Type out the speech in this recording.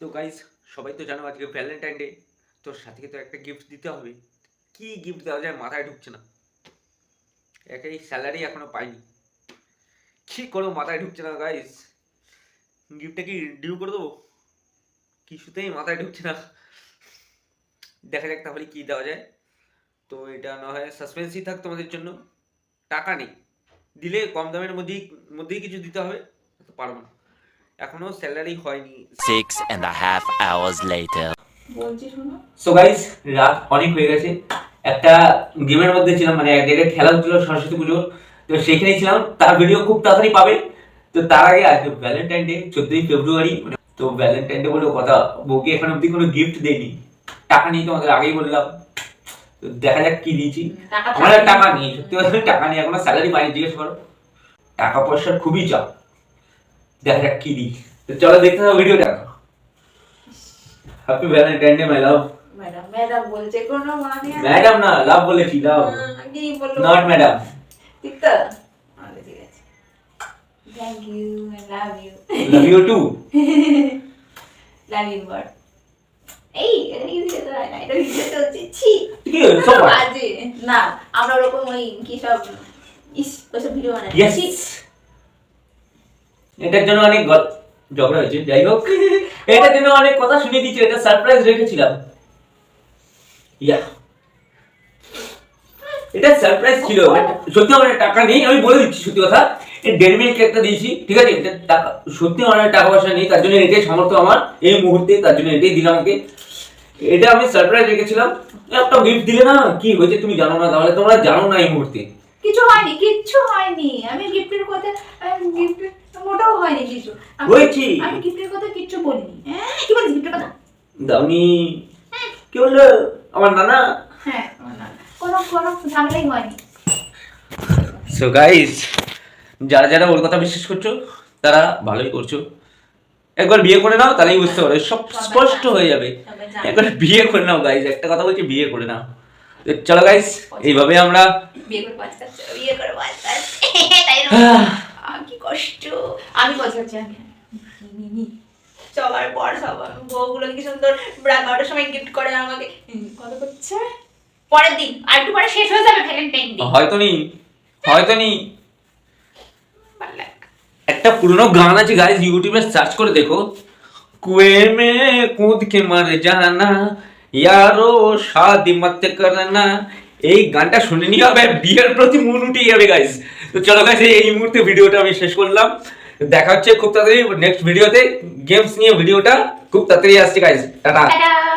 তো গাইস সবাই তো জানো আজকে ভ্যালেন্টাইন ডে তোর সাথে তো একটা গিফট দিতে হবে। কি গিফট দেওয়া যায় মাথায় ঢুকছে না। একাই স্যালারি এখনও পাইনি। কি করব মাথায় ঢুকছে না গাইস গিফটটা কি ডিউ করে দেবো? কিছুতেই মাথায় ঢুকছে না। দেখা যাক তাহলে কি দেওয়া যায়। তো এটা না হয় সাসপেন্সই থাক তোমাদের জন্য। টাকা নেই। দিলে কম দামের মধ্যেই মধ্যেই কিছু দিতে হবে। তো পারব না। এখনও স্যালারি হয়নি। Six and a half hours later. So guys রাত অনেক হয়ে গেছে। একটা গেমের মধ্যে ছিলাম মানে এক জায়গায় খেলা হচ্ছিল সরস্বতী পুজোর। তো সেখানেই ছিলাম। তার ভিডিও খুব তাড়াতাড়ি পাবে। তো তার আগে আজকে ভ্যালেন্টাইন ডে চোদ্দই ফেব্রুয়ারি। তো ভ্যালেন্টাইন ডে বলে কথা বউকে এখন অব্দি কোনো গিফট দেয়নি। টাকা নেই তোমাদের আগেই বললাম। তো দেখা যাক কি দিয়েছি। আমার টাকা নেই সত্যি কথা টাকা নেই এখনও স্যালারি পাইনি জিজ্ঞেস করো। টাকা পয়সার খুবই চাপ। দেখা যাক কি দিই তো চলো দেখতে হবে ভিডিওটা happy valentine day my love madam madam বলছে কোনো মানে ম্যাডাম না লাভ বলেছি লাভ কি নট ম্যাডাম ঠিক তো ঠিক আছে। Thank you I love you love you too love you but এই এটা দিতে তো না এটা দিতে তো হচ্ছে ছি। কি সব বাজে। না আমরা ওরকম ওই কি সব ইস ওসব ভিডিও বানাই। ইয়েস। এটার জন্য অনেক ঝগড়া হয়েছে যাই হোক। এটার জন্য অনেক কথা শুনে দিচ্ছে এটা সারপ্রাইজ রেখেছিলাম। ইয়া। এটা সারপ্রাইজ ছিল। সত্যি আমার টাকা নেই আমি বলে দিচ্ছি সত্যি কথা। এই দেড় মিনিট একটা দিয়েছি ঠিক আছে? এটা টাকা সত্যি আমার টাকা পয়সা নেই তার জন্য এটাই সামর্থ্য আমার এই মুহূর্তে তার জন্য এটাই দিলাম ওকে। এটা আমি সারপ্রাইজ রেখেছিলাম। একটা গিফট দিলে না কি হয়েছে তুমি জানো না তাহলে তোমরা জানো না এই মুহূর্তে। কিছু হয়নি কিচ্ছু হয়নি। আমি গিফটের কথা গিফট হয়নি কিছু আমি- আমি গিফটের কথা কিচ্ছু বলিনি। হ্যাঁ? কি বলিস গিফটের কথা? দামি। কি বলল? আমার নানা? হ্যাঁ আমার না। কোনো কোনো ঝামেলাই হয়নি। সো গাইস যারা যারা ওর কথা বিশ্বাস করছ তারা ভালোই করছ। একবার বিয়ে করে নাও তাহলেই বুঝতে পারবে। সব স্পষ্ট হয়ে যাবে। একবার বিয়ে করে নাও গাইস একটা কথা বলছি বিয়ে করে নাও। তো চলো গাইস এইভাবে আমরা বিয়ে করে আমি বছর সবার পর সবার বউগুলো কি সুন্দর বারোটার সময় গিফট করে আমাকে। কত করছে? পরের দিন আর একটু পরে শেষ হয়ে যাবে ভ্যালেন্টাইন ডে হয়তো নি হয়তো নি। একটা পুরনো গান আছে গাইজ ইউটিউবে সার্চ করে দেখো। কুয়ে কুদ কে মারে জানা ইয়ারো শাদি মত করনা। এই গানটা শুনে নিয়ে হবে বিয়ের প্রতি মন উঠে যাবে গাইজ তো চলো গাইজ এই মুহূর্তে ভিডিওটা আমি শেষ করলাম। দেখা হচ্ছে খুব তাড়াতাড়ি নেক্সট ভিডিওতে গেমস নিয়ে ভিডিওটা খুব তাড়াতাড়ি আসছে গাইস টাটা। টাটা।